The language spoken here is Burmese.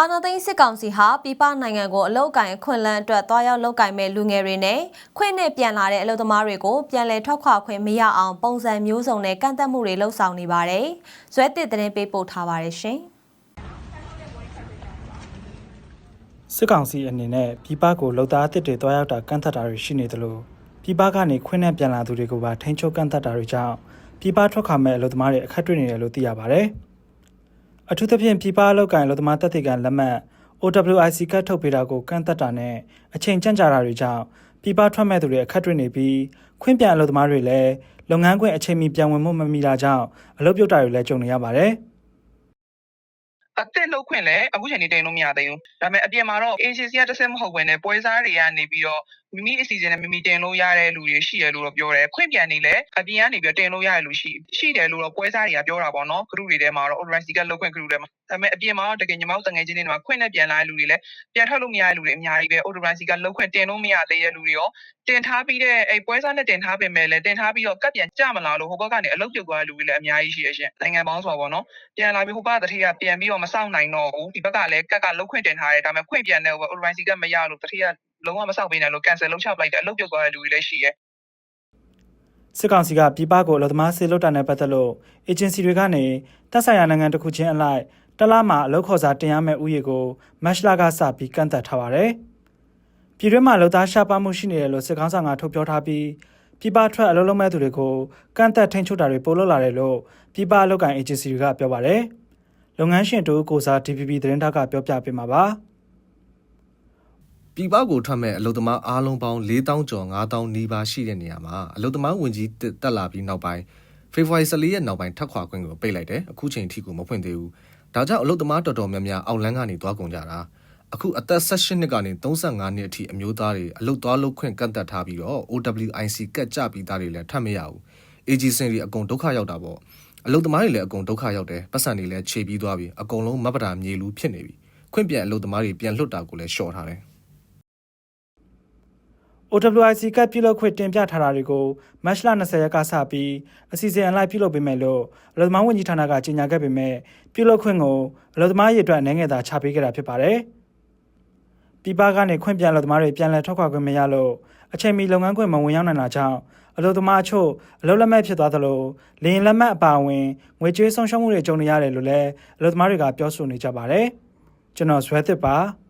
အာဏာသိမ်းစစ်ကောင်စီဟာပြည်ပနိုင်ငံကိုအလောက်ကိုင်အခွင့်အလမ်းအတွက်တွားရောက်လောက်ကိုင်မဲ့လူငယ်တွေနဲ့ခွင့်နဲ့ပြန်လာတဲ့အလုပ်သမားတွေကိုပြန်လည်ထွက်ခွာခွင့်မရအောင်ပုံစံမျိုးစုံနဲ့ကန့်သတ်မှုတွေလှုပ်ဆောင်နေပါတယ်။ဇွဲတစ်သတင်းပေးပို့ထားပါတယ်ရှင်။စစ်ကောင်စီအနေနဲ့ပြည်ပကိုလုံသားအသစ်တွေတွားရောက်တာကန့်သတ်တာတွေရှိနေတယ်လို့ပြည်ပကနေခွင့်နဲ့ပြန်လာသူတွေကိုပါထိန်းချုပ်ကန့်သတ်တာတွေကြောင့်ပြည်ပထွက်ခွာမဲ့အလုပ်သမားတွေအခက်တွေ့နေတယ်လို့သိရပါဗျ။ အထူးသဖြင့်ပြည်ပအလုပ်ကိုင်အလုပ်သမားတက်တဲ့ကလက်မှတ် OWIC ကတ်ထုတ်ပေးတာကိုကန့်သတ်တာနဲ့အချိန်ကြန့်ကြာတာတွေကြောင့်ပြည်ပထွက်မဲ့သူတွေအခက်တွေ့နေပြီးခွင့်ပြန်အလုပ်သမားတွေလည်းလုပ်ငန်းခွင်အချိန်မီပြန်ဝင်မှုမမီတာကြောင့်အလုပ်ပြုတ်တာတွေလည်းကြုံနေရပါတယ်။အသစ်လုပ်ခွင့်လည်းအခုချိန်နေတင်လို့မရသေးဘူး။ဒါပေမဲ့အပြင်မှာတော့ agency ကတစ်ဆင့်မဟုတ်ဘဲနဲ့ပွဲစားတွေကနေပြီးတော့မိမိအစီအစဉ်နဲ့မိမိတင်လို့ရတဲ့လူတွေရှိရလို့တော့ပြောတယ်။ခွင့်ပြန်နေလည်းအပြင်ကနေပြီးတော့တင်လို့ရတဲ့လူရှိရှိတယ်လို့တော့ပွဲစားတွေကပြောတာပေါ့နော်။ဂရုတွေထဲမှာတော့ agency ကလုပ်ခွင့်ဂရုထဲမှာဒါပေမဲ့အပြင်မှာတော့တကယ်ညီမတို့တငယ်ချင်းတွေမှာခွင့်နဲ့ပြန်လာတဲ့လူတွေလည်းပြန်ထွက်လို့မရတဲ့လူတွေအများကြီးပဲ။ agency ကလုပ်ခွင့်တင်လို့မရသေးတဲ့လူတွေရောတင်ထားပြီးတဲ့အဲပွဲစားနဲ့တင်ထားပြင်မဲ့လည်းတင်ထားပြီးတော့ကပ်ပြန်ကြမလာလို့ဟိုဘက်ကနေအလုပ်ပြုတ်သွားတဲ့လူတွေလည်းအများကြီးရှိရရှင်။နိုင်ငံပေါင်းစွာပေါ့နော်။ပြန်လာပြီးဟိုဘက်တတိယပြန်ပြီးတော့မဆောင်နိုင်တော့ဘူးဒီဘက်ကလည်းကက်ကလုတ်ခွင့်တင်ထားတယ်ဒါပေမဲ့ခွင့်ပြန်တဲ့ဟို agency ကမရလို့တတိယ လုံးဝမဆောင်ပေးနိုင်လို့ cancel လုပ်ချပလိုက်တယ်အလုပ်ပြုတ်သွားတဲ့လူတွေလည်းရှိရဲစစ်ကောင်စီကပြည်ပကိုအလုပ်သမားဆေးလွတ်တာနဲ့ပတ်သက်လို့ agency တွေကနေတပ်ဆိုင်ရာနိုင်ငံတစ်ခုချင်းအလိုက်တစ်လမှာအလုပ်ခေါ်စာတင်ရမယ့်ဥယေကိုမတ်လကစပြီးကန့်သတ်ထားပါတယ်။ပြည်တွင်းမှာလုပ်သားရှားပါမှုရှိနေတယ်လို့စစ်ကောင်ဆောင်ကထုတ်ပြောထားပြီးပြည်ပထွက်အလုပ်လုပ်မဲ့သူတွေကိုကန့်သတ်ထိန်းချုပ်တာတွေပိုလုပ်လာတယ်လို့ပြည်ပအလုပ်ကိုင် agency တွေကပြောပါတယ်။လုပ်ငန်းရှင်တို့ကိုစား DPP သတင်းထောက်ကပြောပြပေးမှာပါ။ ပြည်ပကိုထွက်မဲ့အလုသမားအားလုံးပေါင်း4000ကျော်5000နီးပါးရှိတဲ့နေရာမှာအလုသမားဝင်ကြီးတက်တက်လာပြီးနောက်ပိုင်းဖေဖော်ဝါရီ14ရက်နောက်ပိုင်းထပ်ခွာခွင့်ကိုပိတ်လိုက်တယ်အခုချိန်ထိကိုမဖွင့်သေးဘူးဒါကြောင့်အလုသမားတော်တော်များများအောက်လန်းကနေသွားကုန်ကြတာအခုအသက်18နှစ်ကနေ35နှစ်အထိအမျိုးသားတွေအလုသွားလုခွင့်ကန့်သက်ထားပြီးတော့ OWIC ကတ်ကြပြီးသားတွေလည်းထပ်မရဘူး AG စင်တွေအကုန်ဒုက္ခရောက်တာပေါ့အလုသမားတွေလည်းအကုန်ဒုက္ခရောက်တယ်ပတ်စံတွေလည်းခြေပြီးသွားပြီအကုန်လုံးမပတာမြေလူဖြစ်နေပြီခွင့်ပြန်အလုသမားတွေပြန်လွတ်တာကိုလည်းရှော့ထားတယ် OWIC ကပ်ပြုလုပ်ခွင့်တင်ပြထားတာတွေကိုမတ်လ20ရက်ကစပြီးအစီအစဉ်အလိုက်ပြုလုပ်ပေးမယ်လို့အလုပ်သမားဝန်ကြီးဌာနကကြေညာခဲ့ပေမဲ့ပြုလုပ်ခွင့်ကိုအလုပ်သမားရေးအတွက်အနေငယ်သာချပေးခဲ့တာဖြစ်ပါတယ်။ပြည်ပကနေခွင့်ပြန်အလုပ်သမားတွေပြန်လည်ထွက်ခွာခွင့်မရလို့အချိန်မီလုပ်ငန်းခွင်မဝင်ရောက်နိုင်တာကြောင့်အလုပ်သမားအချို့အလုပ်လက်မဲ့ဖြစ်သွားသလိုလင်းလက်မဲ့အပါအဝင်ငွေကြေးဆုံးရှုံးမှုတွေကြုံနေရတယ်လို့လည်းအလုပ်သမားတွေကပြောဆိုနေကြပါတယ်။ကျွန်တော်ဇွဲသစ်ပါ။